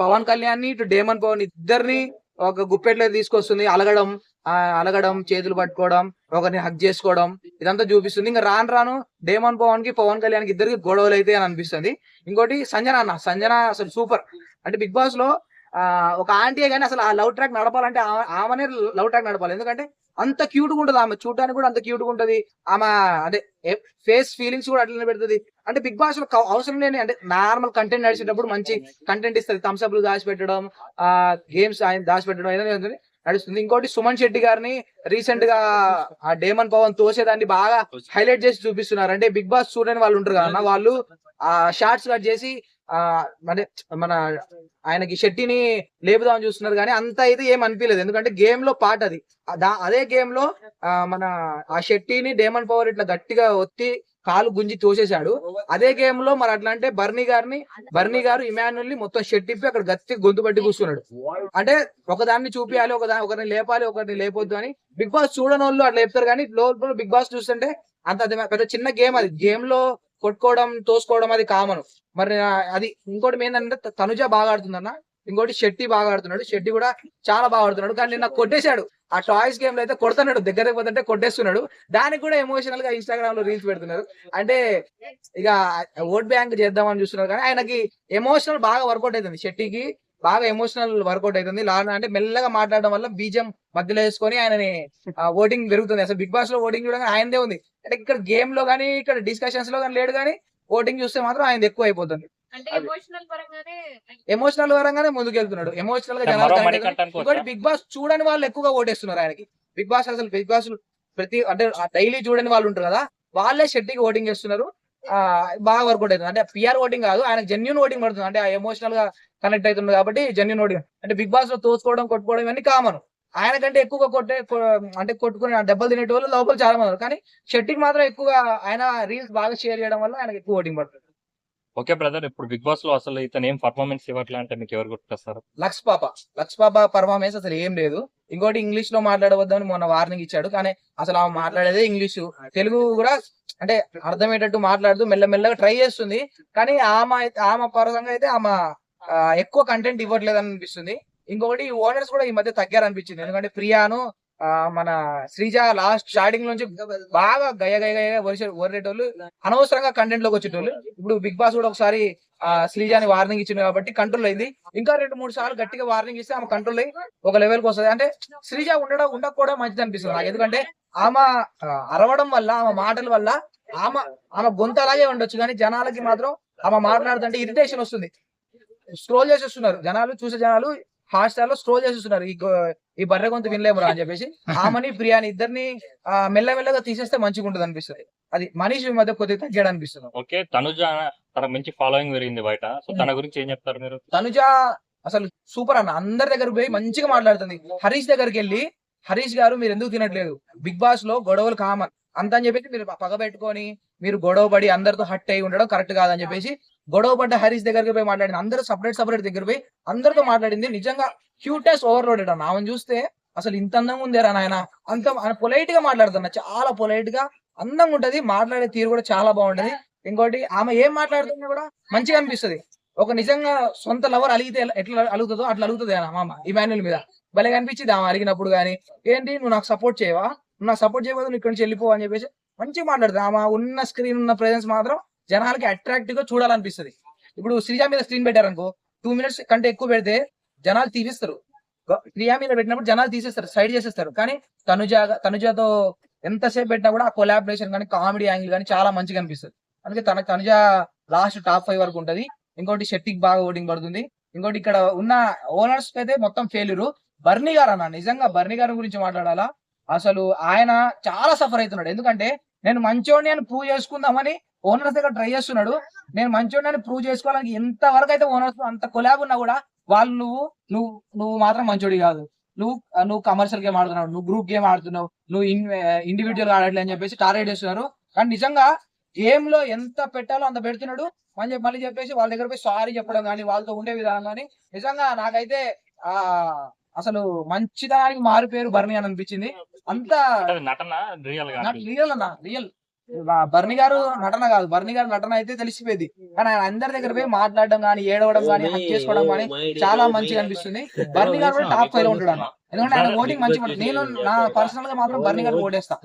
పవన్ కళ్యాణ్ని ఇటు డేమన్ పవన్ ఇద్దరిని ఒక గుప్పెట్లో తీసుకొస్తుంది. అలగడం అలగడం చేతులు పట్టుకోవడం ఒకరిని హక్ చేసుకోవడం ఇదంతా చూపిస్తుంది. ఇంకా రాను రాను డేమన్ పవన్కి పవన్ కళ్యాణ్కి ఇద్దరికి గొడవలు అయితే అని అనిపిస్తుంది. ఇంకోటి సంజన అన్న. సంజన అసలు సూపర్. అంటే బిగ్ బాస్లో ఒక ఆంటీ కానీ అసలు ఆ లవ్ ట్రాక్ నడపాలంటే ఆమెనే లవ్ ట్రాక్ నడపాలి. ఎందుకంటే అంత క్యూట్గా ఉంటది ఆమె. చూడడానికి కూడా అంత క్యూట్గా ఉంటది. ఆమె అంటే ఫేస్ ఫీలింగ్స్ కూడా అట్లనే పెడుతుంది. అంటే బిగ్ బాస్లో అవసరం లేని అంటే నార్మల్ కంటెంట్ నడిచేటప్పుడు మంచి కంటెంట్ ఇస్తుంది. థమ్స్ అప్ దాచిపెట్టడం ఆ గేమ్స్ ఆయన దాచిపెట్టడం ఏదైనా ఉంటుంది, నడుస్తుంది. ఇంకోటి సుమన్ శెట్టి గారిని రీసెంట్గా ఆ డేమన్ పవన్ తోసేదాన్ని బాగా హైలైట్ చేసి చూపిస్తున్నారు. అంటే బిగ్ బాస్ చూడని వాళ్ళు ఉంటారు కదా వాళ్ళు ఆ షార్ట్స్ కట్ చేసి ఆ అంటే మన ఆయనకి షెట్టిని లేపుదామని చూస్తున్నారు కానీ అంత అయితే ఏం అనిపించలేదు. ఎందుకంటే గేమ్లో పాట అది. దా- అదే గేమ్లో మన ఆ షెట్టిని డేమన్ పవర్ ఇట్లా గట్టిగా ఒత్తి కాలు గుంజి తోసేశాడు. అదే గేమ్లో మరి అట్లా అంటే బర్నీ గారిని బర్నీ గారు ఇమాన్యుల్ని మొత్తం షెట్టిప్పి అక్కడ గట్టి గొంతు పట్టి కూర్చున్నాడు. అంటే ఒకదాన్ని చూపించాలి ఒకదాని ఒకరిని లేపాలి ఒకరిని లేపొద్దు అని బిగ్ బాస్ చూడని వాళ్ళు అట్లా చెప్తారు కానీ లోపల బిగ్ బాస్ చూస్తుంటే అంత పెద్ద చిన్న గేమ్ అది. గేమ్లో కొట్టుకోవడం తోసుకోవడం అది కామన్. మరి అది ఇంకోటి ఏంటంటే తనుజ బాగా ఆడుతుందన్న. ఇంకోటి షెట్టి బాగా ఆడుతున్నాడు. షెట్టి కూడా చాలా బాగా ఆడుతున్నాడు. కానీ నిన్న కొట్టేశాడు. ఆ టాయ్స్ గేమ్లో అయితే కొడుతున్నాడు. దగ్గర పోతుంటే కొట్టేస్తున్నాడు. దానికి కూడా ఎమోషనల్గా ఇన్స్టాగ్రామ్లో రీల్స్ పెడుతున్నారు. అంటే ఇక ఓట్ బ్యాంక్ చేద్దామని చూస్తున్నారు. కానీ ఆయనకి ఎమోషనల్ బాగా వర్కౌట్ అవుతుంది. షెట్టికి బాగా ఎమోషనల్ వర్కౌట్ అవుతుంది లానా అంటే మెల్లగా మాట్లాడడం వల్ల బీజం మధ్యలో వేసుకొని ఆయనని ఓటింగ్ పెరుగుతుంది. అసలు బిగ్ బాస్లో ఓటింగ్ చూడగానే ఆయనదే ఉంది. అంటే ఇక్కడ గేమ్లో కానీ ఇక్కడ డిస్కషన్స్లో కానీ లేడు కానీ ఓటింగ్ చూస్తే మాత్రం ఆయన ఎక్కువ అయిపోతుంది. ఎమోషనల్ పరంగానే ఎమోషనల్ పరంగానే ముందుకు వెళ్తున్నాడు ఎమోషనల్గా జనాలు. ఇంకోటి బిగ్ బాస్ చూడని వాళ్ళు ఎక్కువగా ఓటేస్తున్నారు ఆయనకి. బిగ్ బాస్ అసలు బిగ్ బాస్ ప్రతి అంటే డైలీ చూడని వాళ్ళు ఉంటారు కదా వాళ్ళే షెట్టికి ఓటింగ్ చేస్తున్నారు. బాగా వర్కౌట్ అవుతుంది అంటే పిఆర్ ఓటింగ్ కాదు ఆయన జెన్యున్ ఓటింగ్ పడుతుంది. అంటే ఆ ఎమోషనల్గా కనెక్ట్ అవుతుంది కాబట్టి జెన్యున్ ఓటింగ్ అంటే బిగ్ బాస్లో తోసుకోవడం కొట్టుకోవడం ఇవన్నీ కామన్ ఆయన కంటే ఎక్కువగా కొట్టే అంటే కొట్టుకుని ఆ తినేటోళ్ళు లోపల చాలా మంది కానీ షెట్టికి మాత్రం ఎక్కువగా ఆయన రీల్స్ బాగా షేర్ చేయడం వల్ల ఆయనకి ఎక్కువ ఓటింగ్ పడుతుంది. Okay brother. ఇప్పుడు బిగ్ బాస్లో అసలు ఇతను ఏం పర్ఫార్మెన్స్ ఇవ్వట్లే అంటే మీకు ఎవరు గుర్తొస్తారు లక్స్ పాప. లక్స్ పాప పర్ఫార్మెన్స్ అసలు ఏం లేదు. ఇంకోటి ఇంగ్లీష్లో మాట్లాడవద్దని మొన్న వార్నింగ్ ఇచ్చాడు. కానీ అసలు ఆమె మాట్లాడేదే ఇంగ్లీషు. తెలుగు కూడా అంటే అర్థమయ్యేటట్టు మాట్లాడుతూ మెల్లమెల్లగా ట్రై చేస్తుంది. కానీ ఆమె అయితే- ఆమె పరంగా అయితే ఆమె ఎక్కువ కంటెంట్ ఇవ్వట్లేదు అనిపిస్తుంది ఇంకొకటి ఓనర్స్ కూడా ఈ మధ్య తగ్గారు అనిపించింది ఎందుకంటే ప్రియాను మన శ్రీజ లాస్ట్ స్టార్టింగ్ నుంచి బాగా గయ గయ గయ వరిసేటోళ్ళు అనవసరంగా కంటెంట్లోకి వచ్చేటోళ్ళు. ఇప్పుడు బిగ్ బాస్ కూడా ఒకసారి శ్రీజాని వార్నింగ్ ఇచ్చింది కాబట్టి కంట్రోల్ అయింది. ఇంకా రెండు మూడు సార్లు గట్టిగా వార్నింగ్ ఇస్తే ఆమె కంట్రోల్ అయ్యి ఒక లెవెల్కి వస్తుంది. అంటే శ్రీజ ఉండడం ఉండకపోవడం మంచిది అనిపిస్తుంది నాకు. ఎందుకంటే ఆమె అరవడం వల్ల ఆమె మాటల వల్ల ఆమె ఆమె గొంత అలాగే ఉండొచ్చు. కానీ జనాలకి మాత్రం ఆమె మాట్లాడుతుంటే ఇరిటేషన్ వస్తుంది. స్క్రోల్ చేసేస్తున్నారు జనాలు చూసే జనాలు హాట్స్టార్లో స్క్రోల్ చేసేస్తున్నారు. ఈ బర్రె గొంతు వినలేమురా అని చెప్పేసి. ఆమెని ప్రియాని ఇద్దరిని ఆ, మెల్లమెల్లగా తీసేస్తే మంచిగా ఉంటుంది అనిపిస్తుంది. అది మనీష్ మధ్య కొద్దిగా తగ్గాడు అనిపిస్తుంది ఓకే తనుజ తనకు మంచి ఫాలోయింగ్ పెరిగింది బయట. సో తన గురించి ఏం చెప్తారు మీరు? తనుజ అసలు సూపర్ అన్న. అందరి దగ్గర పోయి మంచిగా మాట్లాడుతుంది. హరీష్ దగ్గరికి వెళ్ళి హరీష్ గారు మీరు ఎందుకు తినట్లేదు? బిగ్ బాస్లో గొడవలు కామన్ అంత అని చెప్పేసి మీరు పగ పెట్టుకొని మీరు గొడవపడి అందరితో హట్ అయి ఉండడం కరెక్ట్ కాదని చెప్పేసి గొడవ పడ్డ హరీష్ దగ్గరికి పోయి మాట్లాడింది. అందరూ సపరేట్ సపరేట్ దగ్గర పోయి అందరితో మాట్లాడింది. నిజంగా క్యూటెస్ ఓవర్లోడెడ్ అన్న. ఆమెను చూస్తే అసలు ఇంత అందంగా ఉందేరా నాయన. అంత పొలైట్గా మాట్లాడుతున్నా. చాలా పొలైట్గా అందంగా ఉంటది. మాట్లాడే తీరు కూడా చాలా బాగుంటది. ఇంకోటి ఆమె ఏం మాట్లాడుతున్నా కూడా మంచిగా అనిపిస్తది. ఒక నిజంగా సొంత లవర్ అలిగితే ఎట్లా- అలుగుతుందో అట్లా అలుగుతుంది ఆయన మామ ఇమాన్యుల్ మీద. భలే కనిపించింది ఆమె అడిగినప్పుడు గానీ. ఏంటి? నువ్వు నాకు సపోర్ట్ చేయవా? నాకు సపోర్ట్ చేయబోదు ఇక్కడ నుంచి వెళ్ళిపో అని చెప్పేసి మంచిగా మాట్లాడుతుంది. ఆమె ఉన్న స్క్రీన్ ఉన్న ప్రెజెన్స్ మాత్రం జనాలకి అట్రాక్టివ్గా చూడాలనిపిస్తుంది. ఇప్పుడు శ్రీజా మీద స్క్రీన్ పెట్టారనుకో టూ మినిట్స్ కంటే ఎక్కువ పెడితే జనాలు తీసేస్తారు. శ్రీజా మీద పెట్టినప్పుడు జనాలు తీసేస్తారు సైడ్ చేసేస్తారు. కానీ తనుజ తనుజతో ఎంతసేపు పెట్టినా కూడా ఆ కొలాబరేషన్ కానీ కామెడీ యాంగిల్ కానీ చాలా మంచిగా అనిపిస్తుంది. అందుకే తన తనుజ లాస్ట్ టాప్ ఫైవ్ వరకు ఉంటది. ఇంకోటి షెట్టికి బాగా ఓటింగ్ పడుతుంది. ఇంకోటి ఇక్కడ ఉన్న ఓనర్స్ అయితే మొత్తం ఫెయిల్యూర్ బర్నీ గారు అన్న నిజంగా బర్నీ గారి గురించి మాట్లాడాలా? అసలు ఆయన చాలా సఫర్ అవుతున్నాడు. ఎందుకంటే నేను మంచోడిని అని ప్రూవ్ చేసుకుందామని ఓనర్స్ దగ్గర ట్రై చేస్తున్నాడు. నేను మంచోడిని అని ప్రూవ్ చేసుకోవాలని ఎంత వరకు అయితే ఓనర్స్ అంత కొలాబ్ ఉన్నా కూడా వాళ్ళు నువ్వు నువ్వు నువ్వు మాత్రం మంచోడి కాదు. నువ్వు నువ్వు కమర్షియల్ గేమ్ ఆడుతున్నావు నువ్వు గ్రూప్ గేమ్ ఆడుతున్నావు నువ్వు ఇండివిజువల్ ఆడట్లే అని చెప్పేసి టార్గెట్ చేస్తున్నారు. కానీ నిజంగా గేమ్లో ఎంత పెట్టాలో అంత పెడుతున్నాడు. అని చెప్పి మళ్ళీ చెప్పేసి వాళ్ళ దగ్గర పోయి సారీ చెప్పడం కానీ వాళ్ళతో ఉండే విధానం కానీ నిజంగా నాకైతే ఆ అసలు మంచిదానికి మారు పేరు బర్ని అని అనిపించింది. అంత నటన రియల్గా రియల్ అన్న రియల్ బర్ని గారు నటన కాదు బర్ని గారు నటన అయితే తెలిసిపోయింది. కానీ ఆయన అందరి దగ్గర పోయి మాట్లాడడం కానీ ఏడవడం కానీ హక్ చేసుకోవడం కానీ చాలా మంచిగా అనిపిస్తుంది. బర్ని గారు కూడా టాప్ ఫైవ్లో ఉంటాడు అన్న. ఎందుకంటే ఆయన ఓటింగ్ ఉంటుంది. నేను నా పర్సనల్గా మాత్రం బర్ని గారు ఓటేస్తా.